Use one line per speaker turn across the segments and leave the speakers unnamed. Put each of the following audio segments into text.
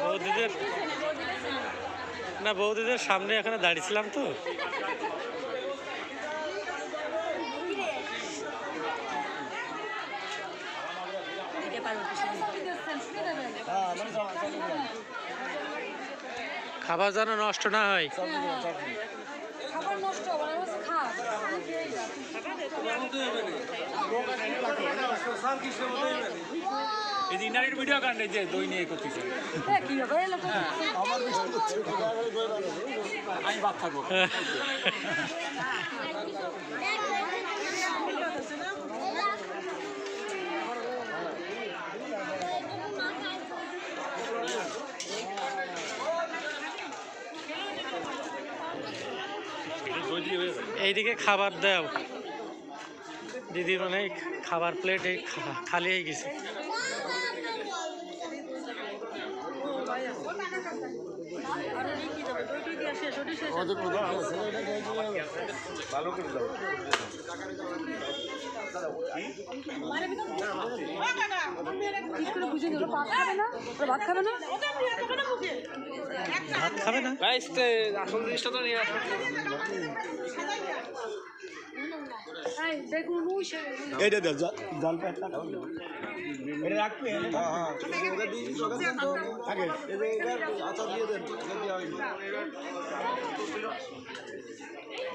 বৌদিদের না বৌদিদের সামনে এখানে দাঁড়িয়েছিলাম তো। খাবার যেন নষ্ট না হয়।
খাবার নষ্ট
এই ইনারের ভিডিও কান্ডে যে দই নিয়ে করতেছে
লোক
আমি বাদ খাব দই দিয়ে হয়ে যাবে
এইদিকে খাবার দাও। দিদি মানে খাবার প্লেট এই খালি হয়ে গেছে।
ভালো করে ভাত খাবে না ভাত খাবে না
আসল জিনিসটা তো নিয়ে
এইটা দে জল প্যাকটা এটা রাখবে হ্যাঁ হ্যাঁ। ওটা দিয়ে দেন তো আগে এটা এটা আচার দিয়ে দেন এটা দিয়ে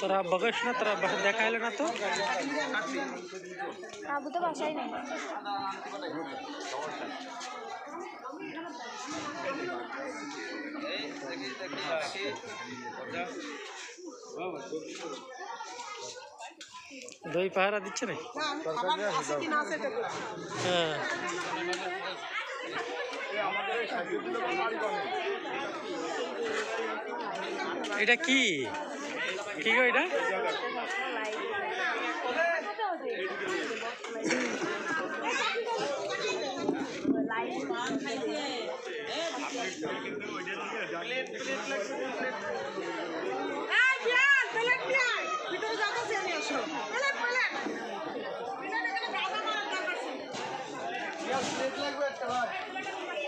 তোরা বা- দেখাইলে না তো
আবু তো বাসায় নেই
দই পাহারা দিচ্ছে না হ্যাঁ এটা কি? কি গো এটা?
এটা বলটা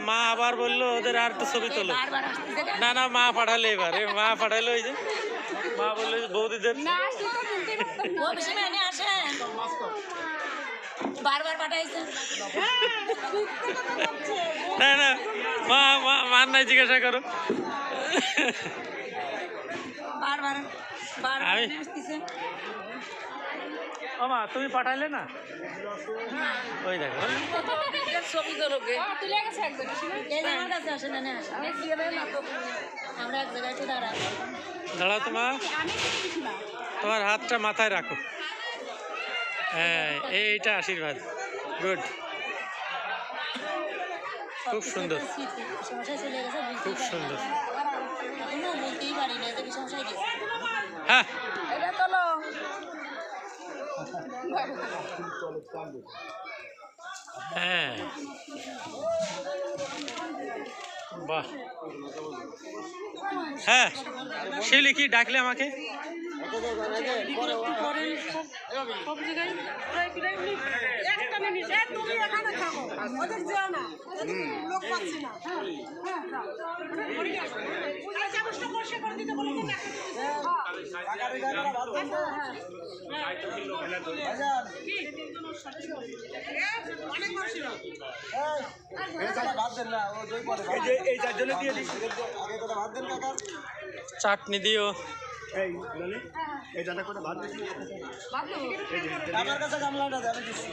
মা আবার বলল ওদের আর তো ছবি তোলো। না না মা পাঠালে এবার। মা পাঠালো ওই যে। মা বলল বৌদিদের।
না
মেনে
না না মা মার নাই জিজ্ঞাসা করো।
বারবার বারবার
আমি-
মেনে আসতেছেন
ও মা, তুমি পাঠালে না? ওই দেখো।
ছবি তো লোকে
তুলে গেছে
আমার কাছে আসেন না আমরা এক জায়গায় একটু দাঁড়াবো
দাঁড়াও তোমা
আমি কিনেছিলাম
তোমার হাতটা মাথায় রাখো। হ্যাঁ এইটা আশীর্বাদ। গুড। খুব সুন্দর। খুব সুন্দর। হ্যাঁ। হ্যাঁ বাহ হ্যাঁ ডাকলে আমাকে। চাটনি দিও
এই লালি এই দাদা করে ভাত দিচ্ছি
বাবলু
আমার কাছে গামলাটা আমি দিচ্ছি